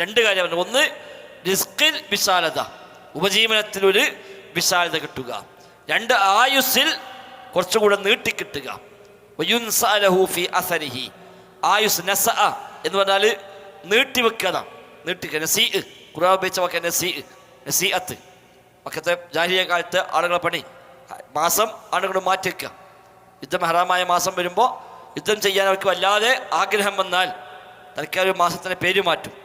രണ്ട് കാര്യം പറഞ്ഞു. ഒന്ന് റിസ്കിൽ വിശാലത. ഉപജീവനത്തിലൊരു വിശാലത കിട്ടുക. രണ്ട് ആയുസ്സിൽ കുറച്ചുകൂടെ നീട്ടിക്കിട്ടുക. ആയുസ് നസ എന്ന് പറഞ്ഞാൽ നീട്ടിവെക്കുക നീട്ടിക്കുക നസീ ഖുറാൻ ഉപയോഗിച്ച വാക്ക് നസീ നസീഅത്ത് മക്കത്തെ ജാഹിയ കാലത്ത് ആളുകളെ പണി. മാസം ആളുകൾ മാറ്റി വെക്കുക. യുദ്ധം ഹറാമായ മാസം വരുമ്പോൾ യുദ്ധം ചെയ്യാൻ അവർക്ക് വല്ലാതെ ആഗ്രഹം വന്നാൽ തൽക്കാലം ഒരു മാസത്തിന് പേര് മാറ്റും.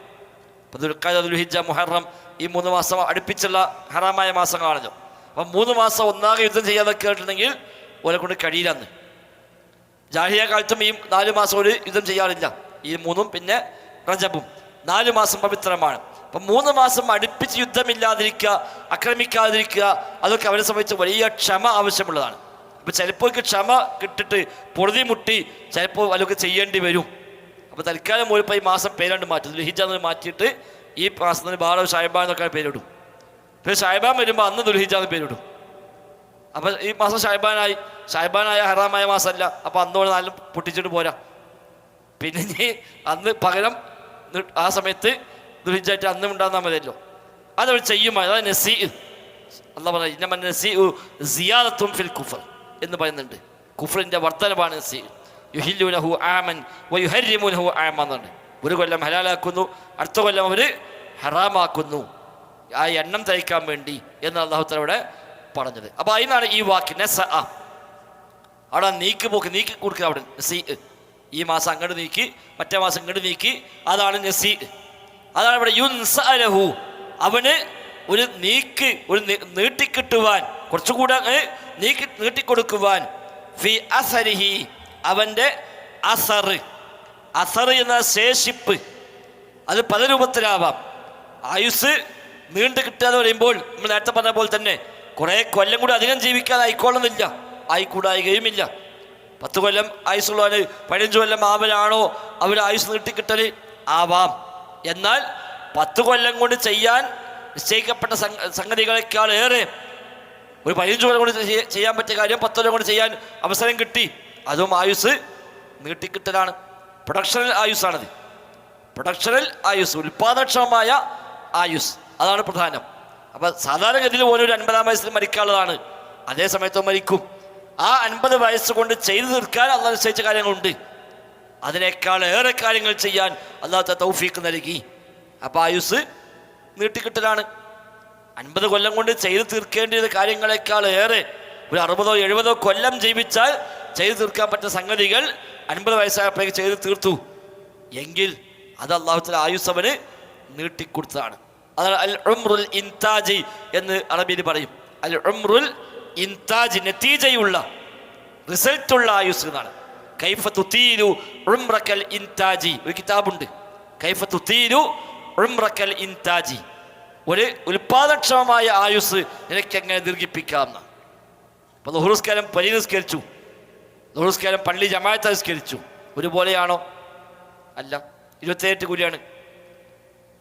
മുഹറം ഈ മൂന്ന് മാസം അടുപ്പിച്ചുള്ള ഹറാമായ മാസങ്ങളാണല്ലോ അപ്പം മൂന്ന് മാസം ഒന്നാകെ യുദ്ധം ചെയ്യാതെ കേട്ടിട്ടുണ്ടെങ്കിൽ ഓരെ കൊണ്ട് കഴിയില്ലെന്ന്. ജാഹിയ കാലത്തും ഈ നാല് മാസം ഒരു യുദ്ധം ചെയ്യാറില്ല. ഈ മൂന്നും പിന്നെ റജബും. നാല് മാസം പവിത്രമാണ്. അപ്പം മൂന്ന് മാസം അടുപ്പിച്ച് യുദ്ധമില്ലാതിരിക്കുക ആക്രമിക്കാതിരിക്കുക അതൊക്കെ അവരെ സംബന്ധിച്ച് വലിയ ക്ഷമ ആവശ്യമുള്ളതാണ്. അപ്പം ചിലപ്പോൾ ക്ഷമ കിട്ടിട്ട് പൊറുതി മുട്ടി ചിലപ്പോൾ അതൊക്കെ ചെയ്യേണ്ടി വരും. അപ്പോൾ തൽക്കാലം പോയപ്പോൾ ഈ മാസം പേരാണ്ട് മാറ്റി. ദുൽഹിജ എന്ന് മാറ്റിയിട്ട് ഈ മാസത്തിന് ബാറ ഷായബ എന്നൊക്കെ പേരിടും. പിന്നെ ഷായബാൻ വരുമ്പോൾ അന്ന് ദുൽഹിജ എന്ന് പേരിടും. അപ്പം ഈ മാസം ഷായബാനായി ഷായബാനായ ഹറാമായ മാസമല്ല അപ്പോൾ അന്നോട് നാലും പൊട്ടിച്ചിട്ട് പോരാ. പിന്നെ ഇനി അന്ന് പകരം ആ സമയത്ത് ദുൽഹിജായിട്ട് അന്ന് ഉണ്ടാകുന്നാൽ മതിയല്ലോ അതവർ ചെയ്യുമായി അതായത് നസീ. അല്ല പറഞ്ഞ ഇന്നമ നസീ സിയാദത്തും ഫിൽ കുഫർ എന്ന് പറയുന്നുണ്ട്. കുഫറിന്റെ വർധനമാണ് നസീ. യുഹില്ലുനഹു ആമൻ വയുഹരിമുനഹു ആമ എന്നുണ്ട് ഒരു കൊല്ലം ഹലാലാക്കുന്നു അടുത്ത കൊല്ലം അവർ ഹറാമാക്കുന്നു. ആ എണ്ണം തയ്ക്കാൻ വേണ്ടി എന്ന് അള്ളാഹുത്തലവിടെ പറഞ്ഞത്. അപ്പോൾ അതിനാണ് ഈ വാക്ക് നസ ആ അവിടെ നീക്കി പോക്ക് നീക്കി കൊടുക്കുക അവിടെ നെസി. ഈ മാസം അങ്ങോട്ട് നീക്കി മറ്റേ മാസം ഇങ്ങോട്ട് നീക്കി അതാണ് നെസി. അതാണ് ഇവിടെ യുൻസഅലഹു. അവന് ഒരു നീക്ക് ഒരു നീട്ടിക്കിട്ടുവാൻ കുറച്ചുകൂടെ നീക്കി നീട്ടിക്കൊടുക്കുവാൻ. ഫി അസരിഹി അവന്റെ അസറ് അസറ് എന്ന ശേഷിപ്പ്. അത് പല രൂപത്തിലാവാം. ആയുസ് നീണ്ടു കിട്ടുക എന്ന് പറയുമ്പോൾ നമ്മൾ നേരത്തെ പറഞ്ഞ പോലെ തന്നെ കുറേ കൊല്ലം കൂടി അധികം ജീവിക്കാൻ ആയിക്കോളുന്നില്ല ആയിക്കൂടായികയുമില്ല. പത്ത് കൊല്ലം ആയുസുള്ളവന് പതിനഞ്ച് കൊല്ലം ആവലാണോ അവർ ആയുസ് നീട്ടിക്കിട്ടൽ ആവാം. എന്നാൽ പത്ത് കൊല്ലം കൊണ്ട് ചെയ്യാൻ നിശ്ചയിക്കപ്പെട്ട സംഗ- സംഗതികളെക്കാൾ ഏറെ ഒരു പതിനഞ്ച് കൊല്ലം കൊണ്ട് ചെയ്യാൻ പറ്റിയ കാര്യം പത്ത് കൊല്ലം കൊണ്ട് ചെയ്യാൻ അവസരം കിട്ടി. അതും ആയുസ് നീട്ടിക്കിട്ടലാണ്. പ്രൊഡക്ഷണൽ ആയുസ്സാണത്. പ്രൊഡക്ഷണൽ ആയുസ് ഉൽപാദനക്ഷമമായ ആയുസ്. അതാണ് പ്രധാനം. അപ്പം സാധാരണഗതിയിൽ ഓരോ ഒരു അൻപതാം വയസ്സിൽ മരിക്കാനുള്ളതാണ്. അതേ സമയത്ത് മരിക്കും. ആ അൻപത് വയസ്സ് കൊണ്ട് ചെയ്തു തീർക്കാൻ അള്ളാഹ് നിശ്ചയിച്ച കാര്യങ്ങളുണ്ട്. അതിനേക്കാൾ ഏറെ കാര്യങ്ങൾ ചെയ്യാൻ അള്ളാഹത്തെ തൗഫീക്ക് നൽകി. അപ്പം ആയുസ് നീട്ടിക്കിട്ടലാണ്. അൻപത് കൊല്ലം കൊണ്ട് ചെയ്തു തീർക്കേണ്ടിയത് കാര്യങ്ങളെക്കാൾ ഏറെ ഒരു അറുപതോ എഴുപതോ കൊല്ലം ജീവിച്ചാൽ ചെയ്തു തീർക്കാൻ പറ്റുന്ന സംഗതികൾ അൻപത് വയസ്സായപ്പോഴേക്ക് ചെയ്തു തീർത്തു. എങ്കിൽ അത് അള്ളാഹുത്തല ആയുസവന് നീട്ടിക്കൊടുത്തതാണ്. അതാണ് അൽ ഉംറുൽ ഇൻതാജി എന്ന് അറബിയിൽ പറയും. അൽ ഉംറുൽ ഇൻതാജ് നത്തീജയുള്ള റിസൾട്ടുള്ള ആയുസ് എന്നാണ്. കൈഫ തുത്തീരു ഉംറക്കൽ ഇൻതാജി. ഒരു കിതാബുണ്ട്. കൈഫ തുത്തീരു ഉംറക്കൽ ഇൻതാജി. ഒരു ഉൽപാദക്ഷമമായ ആയുസ് എങ്ങനെ ദീർഘിപ്പിക്കാമെന്ന അപ്പോൾ ലുഹുസ്കാരം പരി ലുഹുസ്കാരം പള്ളി ജമാഅത്ത് നിസ്കരിച്ചു ഒരുപോലെയാണോ? അല്ല. ഇരുപത്തിയെട്ട് കൂലിയാണ്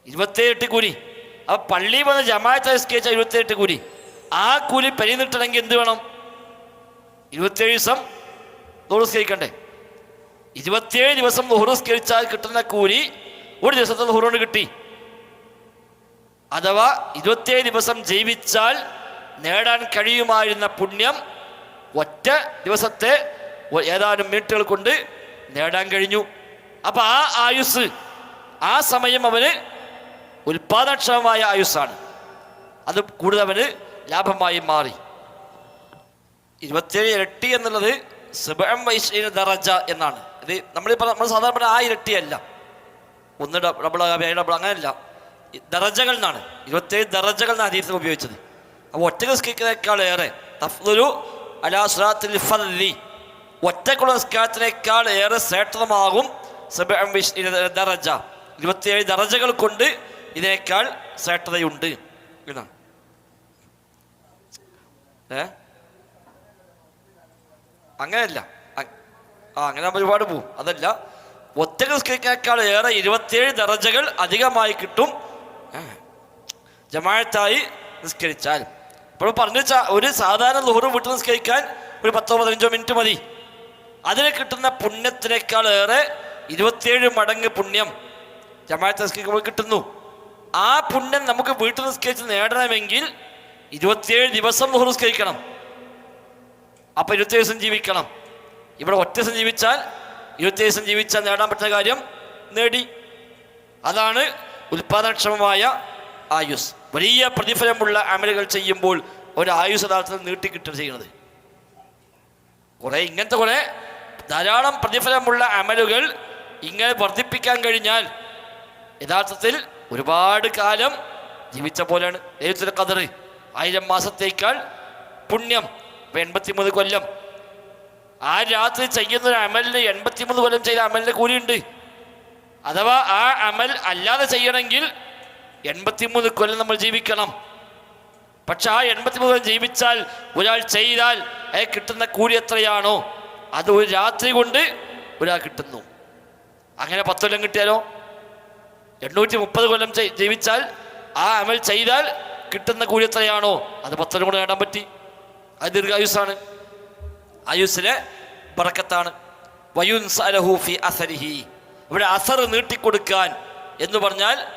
ഇരുപത്തിയെട്ട് കൂലി അപ്പൊ പള്ളി വന്ന് ജമാഅത്ത് നിസ്കരിച്ച ഇരുപത്തിയെട്ട് കൂലി ആ കുലി പരിന്നിട്ടണമെങ്കിൽ എന്ത് വേണം? ഇരുപത്തിയേഴ് ദിവസം നൂറുസ്കരിക്കണ്ടേ ഇരുപത്തിയേഴ് ദിവസം ലുഹുസ്കരിച്ചാൽ കിട്ടുന്ന കൂലി ഒരു ദിവസത്തെ ലുഹുറോട് കിട്ടി. അഥവാ ഇരുപത്തിയേഴ് ദിവസം ജീവിച്ചാൽ നേടാൻ കഴിയുമായിരുന്ന പുണ്യം ഒറ്റ ദിവസത്തെ ഏതാനും മിനിറ്റുകൾ കൊണ്ട് നേടാൻ കഴിഞ്ഞു. അപ്പൊ ആ ആയുസ് ആ സമയം അവന് ഉൽപാദനക്ഷമമായ ആയുസ്സാണ്. അത് കൂടുതൽ അവന് ലാഭമായി മാറി. ഇരുപത്തിയേഴ് ഇരട്ടി എന്നുള്ളത് സുബം വൈശ്വര ദറജ എന്നാണ്. ഇത് നമ്മളിപ്പോൾ നമ്മൾ സാധാരണ ആ ഇരട്ടിയല്ല. ഒന്ന് ഡബ്- ഡബിൾ ഡബിൾ അങ്ങനെയല്ല ദറജകൾ എന്നാണ്. ഇരുപത്തേഴ് ദറജകൾ എന്നാണ് ഹദീസിൽ ഉപയോഗിച്ചത്. അപ്പോൾ ഒറ്റ നിസ്കരിക്കുന്നതിനേക്കാൾ ഏറെ തഫ്ലുലു അലാ സുറാത്തിൽ ഫല്ലി ഒറ്റക്കുള്ള നിസ്കാരത്തിനേക്കാൾ ഏറെ ശ്രേഷ്ഠമാകും ദറജ. ഇരുപത്തിയേഴ് ദറജകൾ കൊണ്ട് ഇതിനേക്കാൾ ശ്രേഷ്ഠതയുണ്ട് എന്നാണ്. ഏ? അങ്ങനെയല്ല. ആ അങ്ങനെ നമ്മൾ ഒരുപാട് പോവും. അതല്ല ഒറ്റ നിസ്കരിക്കുന്നേക്കാൾ ഏറെ ഇരുപത്തിയേഴ് ദറജകൾ അധികമായി കിട്ടും. ഏ. ജമാഅത്തായി നിസ്കരിച്ചാൽ. ഇപ്പോൾ പറഞ്ഞു വെച്ചാൽ ഒരു സാധാരണ ലുഹറ് വീട്ടിൽ നിസ്കരിക്കാൻ ഒരു പത്തോ പതിനഞ്ചോ മിനിറ്റ് മതി. അതിന് കിട്ടുന്ന പുണ്യത്തിനേക്കാൾ ഏറെ ഇരുപത്തിയേഴ് മടങ്ങ് പുണ്യം ജമാഅത്ത് നിസ്കരിക്കുമ്പോൾ കിട്ടുന്നു. ആ പുണ്യം നമുക്ക് വീട്ടിൽ നിസ്കരിച്ച് നേടണമെങ്കിൽ ഇരുപത്തിയേഴ് ദിവസം നിസ്കരിക്കണം. അപ്പൊ ഇരുപത്തിയേഴ് ദിവസം ജീവിക്കണം. ഇവിടെ ഒറ്റ ദിവസം ജീവിച്ചാൽ ഇരുപത്തിയേഴ് ദിവസം ജീവിച്ചാൽ നേടാൻ പറ്റുന്ന കാര്യം നേടി. അതാണ് ഉൽപാദനക്ഷമമായ ആയുസ്. വലിയ പ്രതിഫലമുള്ള അമലുകൾ ചെയ്യുമ്പോൾ ഒരു ആയുസ് യഥാർത്ഥത്തിൽ നീട്ടിക്കിട്ടുക ചെയ്യുന്നത്. കുറേ ഇങ്ങനത്തെ കുറെ ധാരാളം പ്രതിഫലമുള്ള അമലുകൾ ഇങ്ങനെ വർദ്ധിപ്പിക്കാൻ കഴിഞ്ഞാൽ യഥാർത്ഥത്തിൽ ഒരുപാട് കാലം ജീവിച്ച പോലെയാണ്. ദൈവത്തിന്റെ കതറ് ആയിരം മാസത്തേക്കാൾ പുണ്യം ഇപ്പം എൺപത്തിമൂന്ന് കൊല്ലം. ആ രാത്രി ചെയ്യുന്ന ഒരു അമലിന് എൺപത്തിമൂന്ന് കൊല്ലം ചെയ്ത അമലിന് കൂലിയുണ്ട്. അഥവാ ആ അമൽ അല്ലാതെ ചെയ്യണമെങ്കിൽ എൺപത്തിമൂന്ന് കൊല്ലം നമ്മൾ ജീവിക്കണം. പക്ഷെ ആ എൺപത്തിമൂന്ന് കൊല്ലം ജീവിച്ചാൽ ഒരാൾ ചെയ്താൽ അയാൾ കിട്ടുന്ന കൂലി എത്രയാണോ? അത് ഒരു രാത്രി കൊണ്ട് ഒരാൾ കിട്ടുന്നു. അങ്ങനെ പത്ത് കൊല്ലം കിട്ടിയാലോ? എണ്ണൂറ്റി മുപ്പത് കൊല്ലം ജീവിച്ചാൽ ആ അമൽ ചെയ്താൽ കിട്ടുന്ന കൂലി എത്രയാണോ? അത് പത്ത് കൊല്ലം കൊണ്ട് നേടാൻ പറ്റി. അത് ദീർഘായുസാണ് ആയുസ്സിലെ പറക്കത്താണ് അസരിഹി. ഇവിടെ അസർ നീട്ടിക്കൊടുക്കാൻ എന്ന് പറഞ്ഞാൽ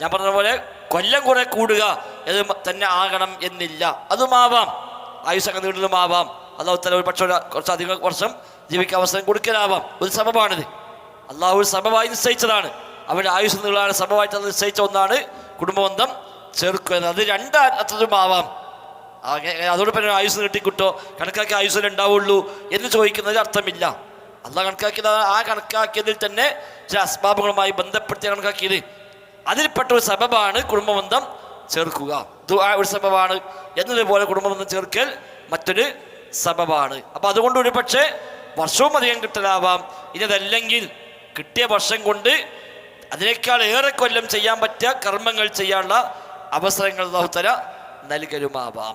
ഞാൻ പറഞ്ഞ പോലെ കൊല്ലം കുറെ കൂടുക എന്ന് തന്നെ ആകണം എന്നില്ല. അതുമാവാം. ആയുസ് അങ്ങ് നീളുന്നതുമാവാം അള്ളാഹു തല ഒരു പക്ഷേ ഒരു കുറച്ചധികം വർഷം ജീവിക്കാൻ അവസരം കൊടുക്കലാവാം. ഒരു സമമാണിത് അള്ളാഹു ഒരു സമമായി നിശ്ചയിച്ചതാണ്. അവരുടെ ആയുസ് നിങ്ങളാണ് സമമായിട്ട് നിശ്ചയിച്ച ഒന്നാണ് കുടുംബബന്ധം ചേർക്കുക അത് രണ്ട് അർത്ഥതുമാവാം അതോടൊപ്പം ആയുസ് കിട്ടിക്കിട്ടോ കണക്കാക്കി ആയുസ് ഉണ്ടാവുള്ളൂ എന്ന് ചോദിക്കുന്നതിൽ അർത്ഥമില്ല. അല്ല കണക്കാക്കിയത് ആ- കണക്കാക്കിയതിൽ തന്നെ ചില അസ്ബാബുകളുമായി ബന്ധപ്പെടുത്തി കണക്കാക്കിയത്. അതിൽപ്പെട്ട ഒരു സബബാണ് കുടുംബബന്ധം ചേർക്കുക ഒരു സബബാണ്. എന്നതുപോലെ കുടുംബബന്ധം ചേർക്കൽ മറ്റൊരു സബബാണ്. അപ്പൊ അതുകൊണ്ട് ഒരു പക്ഷേ വർഷവും അധികം കിട്ടലാവാം. ഇനി അതല്ലെങ്കിൽ കിട്ടിയ വർഷം കൊണ്ട് അതിനേക്കാൾ ഏറെ കൊല്ലം ചെയ്യാൻ പറ്റിയ കർമ്മങ്ങൾ ചെയ്യാനുള്ള അവസരങ്ങൾ തആല നൽകലുമാവാം.